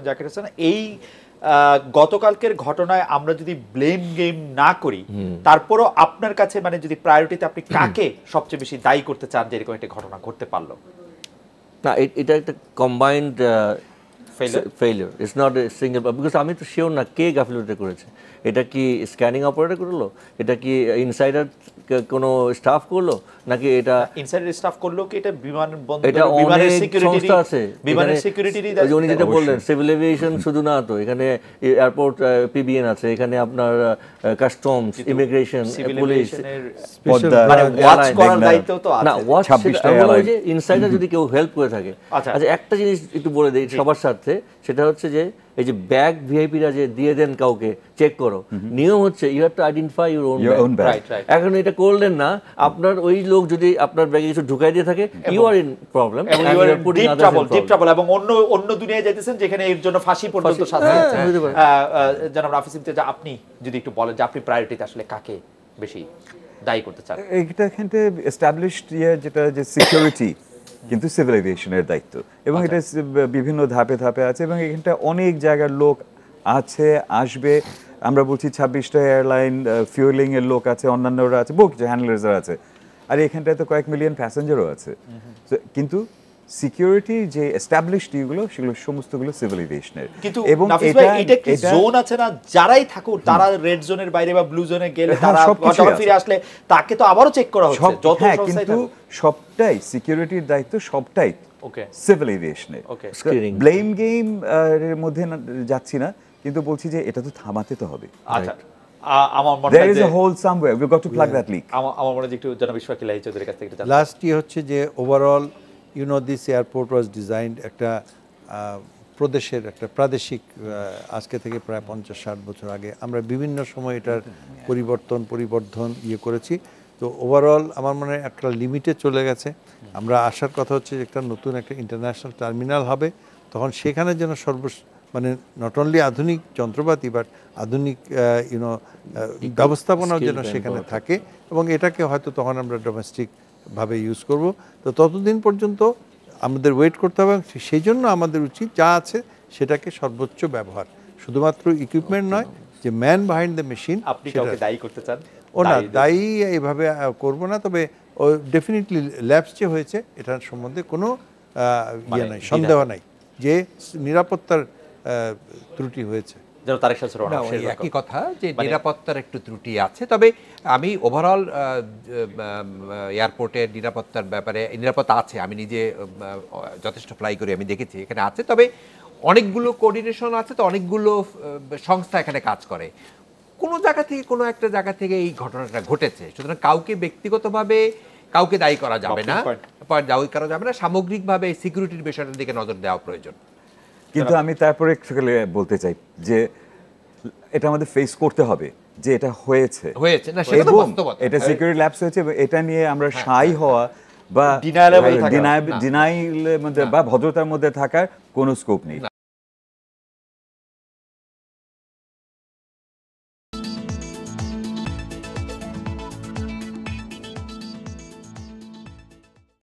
জাকির হোসেন এই আহ, গতকালকের ঘটনায় আমরা যদি ব্লেম গেম না করি তারপরও আপনার কাছে মানে যদি প্রায়োরিটিতে আপনি কাকে সবচেয়ে বেশি দায়ী করতে চান যে এরকম একটা ঘটনা ঘটতে পারল? না এটা একটা combined Failure? Failure it's not a single because আমি তো শিওর না কে গাফিলতি করেছে। এটা কি স্ক্যানিং অপারেটর করল? এটা কি ইনসাইডার কোনো স্টাফ করল? নাকি এটা ইনসাইডার স্টাফ করল কি? এটা বিমান এটা বিমানের অনেক সিকিউরিটি সংস্থা আছে। বিমানের উনি যেটা বললেন সিভিল এভিয়েশন শুধু না তো এখানে এয়ারপোর্ট পিবিএন আছে এখানে আপনার কাস্টমস ইমিগ্রেশন পুলিশ মানে ওয়াচ করার দায়িত্ব তো না ওয়াচ 26টা আমি বললাম airline। যে ইনসাইডার যদি কেউ হেল্প করে থাকে। আচ্ছা। আচ্ছা একটা জিনিস একটু বলে দেই সবার সাথে। সেটা হচ্ছে যে এই যে ব্যাগ ভিআইপিরা যে দিয়ে দেন কাউকে চেক করো। নিয়ম হচ্ছে you have to identify your own right এখন এটা করলেন না আপনার ওই লোক যদি আপনার ব্যাগে কিছু ঢুকাই দিয়ে থাকে ইউ আর ইন প্রবলেম এবং you are deep trouble deep trouble এবং অন্য অন্য দুনিয়ায় যাইতেছেন যেখানে এর জন্য ফাঁসি পর্যন্ত শাস্তি হ্যাঁ, জনাব রাফিস ইমতিয়াজ আপনি যদি একটু বলেন যে আপনি প্রায়োরিটিতে আসলে কাকে বেশি দায়ী করতে চান? এইটা এখানে এস্টাবলিশড ইয়ে যেটা যে সিকিউরিটি কিন্তু সিভিল এভিয়েশনের দায়িত্ব। এবং এটা বিভিন্ন ধাপে ধাপে আছে এবং এখানটা অনেক জায়গার লোক আছে আসবে। আমরা বলছি ছাব্বিশটা এয়ারলাইন ফিউলিং এর লোক আছে অন্যান্যরা আছে বুক যে হ্যান্ডলার্সরা আছে। আর এখানটায় তো কয়েক মিলিয়ন প্যাসেঞ্জারও আছে। কিন্তু সিকিউরিটি যে এস্টাবলিশড ইগুলো সেগুলো সমস্তগুলো সিভিল এভিয়েশনের কিন্তু নাফিস ভাই এটা কি জোন আছে না? যারাই থাকুক তারা রেড জোনের বাইরে বা ব্লু জোনে গেলে হ্যাঁ, তারা ফিরে আসলে তাকে তো আবারও চেক করা হচ্ছে যত হ্যাঁ কিন্তু সবটাই সিকিউরিটির দায়িত্ব সবটাই ওকে সিভিল এভিয়েশনে ওকে. ব্লেম গেম এর মধ্যে না- যাচ্ছি না কিন্তু বলছি যে এটা তো থামাতে তো হবে। আচ্ছা। আমার মনে হয় যে আমার মনে হয় একটু জনাব ইশফাকিল্লাহ চৌধুরীর কাছ থেকে লাস্ট ইয়ে হচ্ছে যে overall you know this airport was designed একটা প্রদেশের একটা প্রাদেশিক আজকে থেকে প্রায় পঞ্চাশ ষাট বছর আগে। আমরা বিভিন্ন সময় এটার পরিবর্তন পরিবর্ধন ইয়ে করেছি। তো ওভারঅল আমার মনে হয় একটা লিমিটে চলে গেছে। আমরা আসার কথা হচ্ছে একটা নতুন একটা ইন্টারন্যাশনাল টার্মিনাল হবে। তখন সেখানে যেন সর্ব মানে নট অনলি আধুনিক যন্ত্রপাতি বাট আধুনিক ইউনো ব্যবস্থাপনাও যেন সেখানে থাকে। এবং এটাকে হয়তো তখন আমরা ডোমেস্টিক ভাবে ইউজ করব। তো ততদিন পর্যন্ত আমাদের ওয়েট করতে হবে সেই জন্য আমাদের উচিত যা আছে সেটাকে সর্বোচ্চ ব্যবহার। শুধুমাত্র ইকুইপমেন্ট নয় যে ম্যান বিহাইন্ড দ্য মেশিন আপনি কাউকে দায়ী করতে চান? ও না দায়ী- এইভাবে করব না তবে ও ডেফিনেটলি ল্যাবস যে হয়েছে এটার সম্বন্ধে কোনো ইয়ে মানে নাই সন্দেহ নাই। যে নিরাপত্তার ত্রুটি হয়েছে। যেন তারেক শামসুর রহমান একই কথা যে মানে- নিরাপত্তার একটু ত্রুটি আছে। তবে আমি ওভারঅল এয়ারপোর্টের নিরাপত্তার ব্যাপারে নিরাপত্তা আছে আমি নিজে যথেষ্ট ফ্লাই করি আমি দেখেছি এখানে আছে। তবে অনেকগুলো কোঅর্ডিনেশন আছে তো অনেকগুলো সংস্থা এখানে কাজ করে। কোনো জায়গা থেকে কোনো একটা জায়গা থেকে এই ঘটনাটা ঘটেছে। সুতরাং কাউকে ব্যক্তিগতভাবে কাউকে দায়ী করা যাবে না। দায়ী করা যাবে না। সামগ্রিকভাবে সিকিউরিটির বিষয়টার দিকে নজর দেওয়া প্রয়োজন। কিন্তু আমি তারপরে একটু বলতে চাই যে এটা আমাদের ফেস করতে হবে যে এটা হয়েছে। হয়েছে, না, সেটা তো বাস্তবতা। এটা সিকিউরিটি ল্যাপস হয়েছে এটা নিয়ে আমরা সাই হওয়া বা ডিনাইল ডিনাইল মধ্যে বা ভদ্রতার মধ্যে থাকার কোনো স্কোপ নেই।